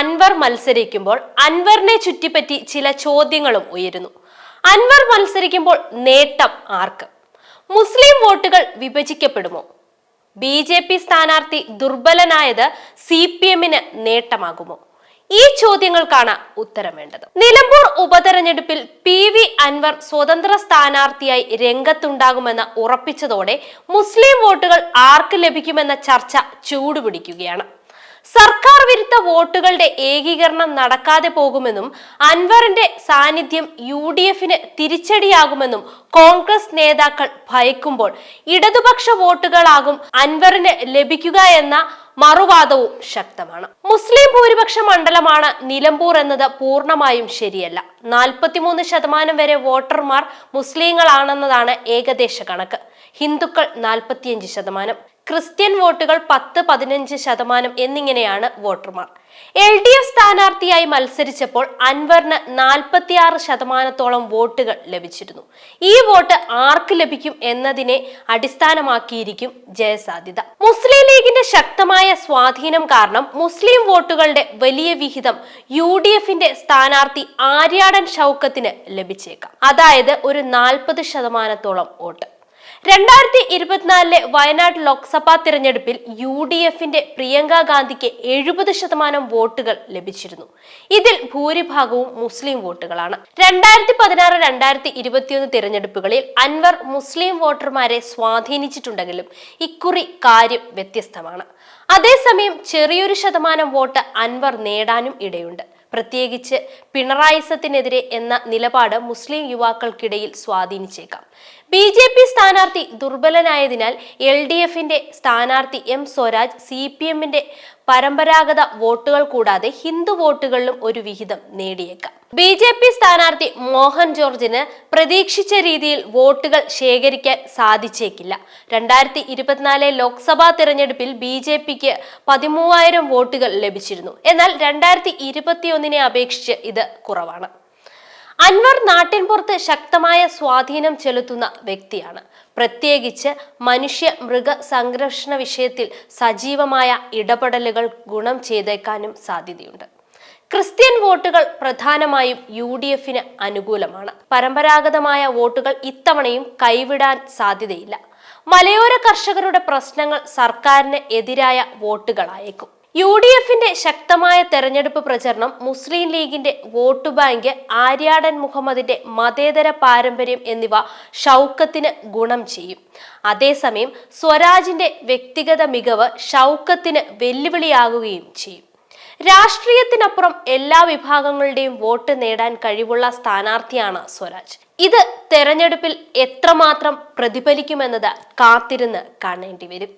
അൻവർ മത്സരിക്കുമ്പോൾ അൻവറിനെ ചുറ്റിപ്പറ്റി ചില ചോദ്യങ്ങളും ഉയരുന്നു. അൻവർ മത്സരിക്കുമ്പോൾ നേട്ടം ആർക്ക്? മുസ്ലിം വോട്ടുകൾ വിഭജിക്കപ്പെടുമോ? ബി ജെ പി സ്ഥാനാർത്ഥി ദുർബലനായത് സി പി എമ്മിന് നേട്ടമാകുമോ? ഈ ചോദ്യങ്ങൾക്കാണ് ഉത്തരം വേണ്ടത്. നിലമ്പൂർ ഉപതെരഞ്ഞെടുപ്പിൽ പി വി അൻവർ സ്വതന്ത്ര സ്ഥാനാർത്ഥിയായി രംഗത്തുണ്ടാകുമെന്ന് ഉറപ്പിച്ചതോടെ മുസ്ലിം വോട്ടുകൾ ആർക്ക് ലഭിക്കുമെന്ന ചർച്ച ചൂടുപിടിക്കുകയാണ്. സർക്കാർ വിരുദ്ധ വോട്ടുകളുടെ ഏകീകരണം നടക്കാതെ പോകുമെന്നും അൻവറിന്റെ സാന്നിധ്യം യു ഡി എഫിന് തിരിച്ചടിയാകുമെന്നും കോൺഗ്രസ് നേതാക്കൾ ഭയക്കുമ്പോൾ ഇടതുപക്ഷ വോട്ടുകളാകും അൻവറിന് ലഭിക്കുക എന്ന മറുവാദവും ശക്തമാണ്. മുസ്ലിം ഭൂരിപക്ഷ മണ്ഡലമാണ് നിലമ്പൂർ എന്നത് പൂർണമായും ശരിയല്ല. നാൽപ്പത്തിമൂന്ന് ശതമാനം വരെ വോട്ടർമാർ മുസ്ലിങ്ങളാണെന്നതാണ് ഏകദേശ കണക്ക്. ഹിന്ദുക്കൾ നാൽപ്പത്തിയഞ്ച് ശതമാനം ക്രിസ്ത്യൻ വോട്ടുകൾ പത്ത് പതിനഞ്ച് ശതമാനം എന്നിങ്ങനെയാണ് വോട്ടർമാർ. എൽ ഡി എഫ് സ്ഥാനാർത്ഥിയായി മത്സരിച്ചപ്പോൾ അൻവറിന് നാൽപ്പത്തിയാറ് ശതമാനത്തോളം വോട്ടുകൾ ലഭിച്ചിരുന്നു. ഈ വോട്ട് ആർക്ക് ലഭിക്കും എന്നതിനെ അടിസ്ഥാനമാക്കിയിരിക്കും ജയസാധ്യത. മുസ്ലിം ലീഗിന്റെ ശക്തമായ സ്വാധീനം കാരണം മുസ്ലിം വോട്ടുകളുടെ വലിയ വിഹിതം യു ഡി എഫിന്റെ സ്ഥാനാർത്ഥി ആര്യാടൻ ഷൗക്കത്തിന് ലഭിച്ചേക്കാം. അതായത് ഒരു നാൽപ്പത് ശതമാനത്തോളം വോട്ട്. രണ്ടായിരത്തി ഇരുപത്തിനാലിലെ വയനാട് ലോക്സഭാ തിരഞ്ഞെടുപ്പിൽ യു ഡി എഫിന്റെ പ്രിയങ്ക ഗാന്ധിക്ക് എഴുപത് ശതമാനം വോട്ടുകൾ ലഭിച്ചിരുന്നു. ഇതിൽ ഭൂരിഭാഗവും മുസ്ലിം വോട്ടുകളാണ്. രണ്ടായിരത്തി പതിനാറ് രണ്ടായിരത്തി ഇരുപത്തിയൊന്ന് തിരഞ്ഞെടുപ്പുകളിൽ അൻവർ മുസ്ലിം വോട്ടർമാരെ സ്വാധീനിച്ചിട്ടുണ്ടെങ്കിലും ഇക്കുറി കാര്യം വ്യത്യസ്തമാണ്. അതേസമയം ചെറിയൊരു ശതമാനം വോട്ട് അൻവർ നേടാനും ഇടയുണ്ട്. പ്രത്യേകിച്ച് പിണറായിസത്തിനെതിരെ എന്ന നിലപാട് മുസ്ലിം യുവാക്കൾക്കിടയിൽ സ്വാധീനിച്ചേക്കാം. ബി ജെ പി സ്ഥാനാർത്ഥി ദുർബലനായതിനാൽ എൽ ഡി എഫിന്റെ സ്ഥാനാർത്ഥി എം സ്വരാജ് സി പി എമ്മിന്റെ പരമ്പരാഗത വോട്ടുകൾ കൂടാതെ ഹിന്ദു വോട്ടുകളിലും ഒരു വിഹിതം നേടിയേക്കാം. ബി ജെ പി സ്ഥാനാർത്ഥി മോഹൻ ജോർജിന് പ്രതീക്ഷിച്ച രീതിയിൽ വോട്ടുകൾ ശേഖരിക്കാൻ സാധിച്ചേക്കില്ല. രണ്ടായിരത്തി ഇരുപത്തിനാല് ലോക്സഭാ തിരഞ്ഞെടുപ്പിൽ ബി ജെ പിക്ക് പതിമൂവായിരം വോട്ടുകൾ ലഭിച്ചിരുന്നു. എന്നാൽ രണ്ടായിരത്തി ഇരുപത്തിയൊന്നിനെ അപേക്ഷിച്ച് ഇത് കുറവാണ്. അൻവർ നാട്ടിൻപുറത്ത് ശക്തമായ സ്വാധീനം ചെലുത്തുന്ന വ്യക്തിയാണ്. പ്രത്യേകിച്ച് മനുഷ്യ മൃഗ സംരക്ഷണ വിഷയത്തിൽ സജീവമായ ഇടപെടലുകൾ ഗുണം ചെയ്തേക്കാനും സാധ്യതയുണ്ട്. ക്രിസ്ത്യൻ വോട്ടുകൾ പ്രധാനമായും യു ഡി എഫിന് അനുകൂലമാണ്. പരമ്പരാഗതമായ വോട്ടുകൾ ഇത്തവണയും കൈവിടാൻ സാധ്യതയില്ല. മലയോര കർഷകരുടെ പ്രശ്നങ്ങൾ സർക്കാരിന് എതിരായ വോട്ടുകളായേക്കും. യു ഡി എഫിന്റെ ശക്തമായ തെരഞ്ഞെടുപ്പ് പ്രചരണം മുസ്ലിം ലീഗിന്റെ വോട്ട് ബാങ്ക് ആര്യാടൻ മുഹമ്മദിന്റെ മതേതര പാരമ്പര്യം എന്നിവ ഷൗക്കത്തിന് ഗുണം ചെയ്യും. അതേസമയം സ്വരാജിന്റെ വ്യക്തിഗത മികവ് ഷൗക്കത്തിന് വെല്ലുവിളിയാകുകയും ചെയ്യും. രാഷ്ട്രീയത്തിനപ്പുറം എല്ലാ വിഭാഗങ്ങളുടെയും വോട്ട് നേടാൻ കഴിവുള്ള സ്ഥാനാർത്ഥിയാണ് സ്വരാജ്. ഇത് തെരഞ്ഞെടുപ്പിൽ എത്രമാത്രം പ്രതിഫലിക്കുമെന്നത് കാത്തിരുന്ന് കാണേണ്ടി വരും